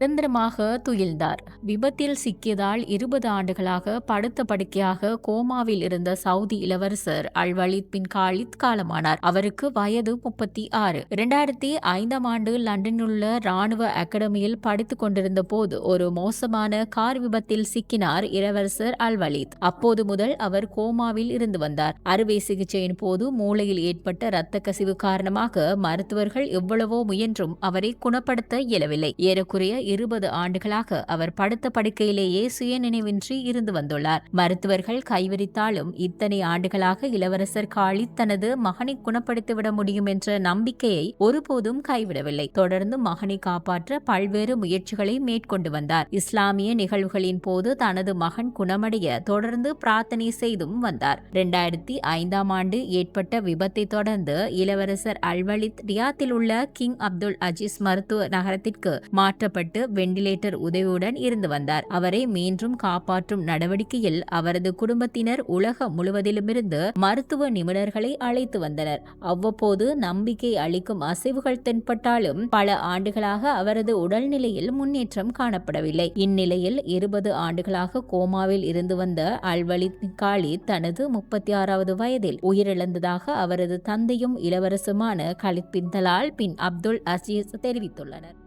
நிரந்தரமாக துயில்ந்தார். விபத்தில் சிக்கியதால் இருபது ஆண்டுகளாக படுத்த படுக்கையாக கோமாவில் இருந்த சவுதி இளவரசர் அல்வலித் பின் காலித் காலமானார். அவருக்கு வயது முப்பத்தி ஆறு இரண்டாயிரத்தி ஐந்தாம் ஆண்டு லண்டனில் உள்ள ராணுவ அகாடமியில் படித்துக் கொண்டிருந்த போது ஒரு மோசமான கார் விபத்தில் சிக்கினார் இளவரசர் அல்வலித். அப்போது முதல் அவர் கோமாவில் இருந்து வந்தார். அறுவை சிகிச்சையின் போது மூளையில் ஏற்பட்ட இரத்த கசிவு காரணமாக மருத்துவர்கள் எவ்வளவோ முயன்றும் அவரை குணப்படுத்த இயலவில்லை. ஏறக்குறைய இருபது ஆண்டுகளாக அவர் படுத்த படுக்கையிலேயே சுயநினைவின்றி இருந்து வந்துள்ளார். மருத்துவர்கள் கைவிரித்தாலும் இத்தனை ஆண்டுகளாக இளவரசர் காலித் தனது மகனை குணப்படுத்திவிட முடியும் என்ற நம்பிக்கையை ஒருபோதும் கைவிடவில்லை. தொடர்ந்து மகனை காப்பாற்ற பல்வேறு முயற்சிகளை மேற்கொண்டு வந்தார். இஸ்லாமிய நிகழ்வுகளின் போது தனது மகன் குணமடைய தொடர்ந்து பிரார்த்தனை செய்தும் வந்தார். இரண்டாயிரத்தி ஐந்தாம் ஆண்டு ஏற்பட்ட விபத்தை தொடர்ந்து இளவரசர் அல்வலித் ரியாத்தில் உள்ள கிங் அப்துல் அஜீஸ் மருத்துவ நகரத்திற்கு மாற்றப்பட்டு வெண்டிலேட்டர் உதவியுடன் இருந்து வந்தார். அவரை மீண்டும் காப்பாற்றும் நடவடிக்கையில் அவரது குடும்பத்தினர் உலகம் முழுவதிலுமிருந்து மருத்துவ நிபுணர்களை அழைத்து வந்தனர். அவ்வப்போது நம்பிக்கை அளிக்கும் அசைவுகள் தென்பட்டாலும் பல ஆண்டுகளாக அவரது உடல்நிலையில் முன்னேற்றம் காணப்படவில்லை. இந்நிலையில் இருபது ஆண்டுகளாக கோமாவில் இருந்து வந்த அல்வலித் காளி தனது முப்பத்தி ஆறாவது வயதில் உயிரிழந்ததாக அவரது தந்தையும் இளவரசுமான Khalid bin Talal bin Abdul Aziz தெரிவித்துள்ளனர்.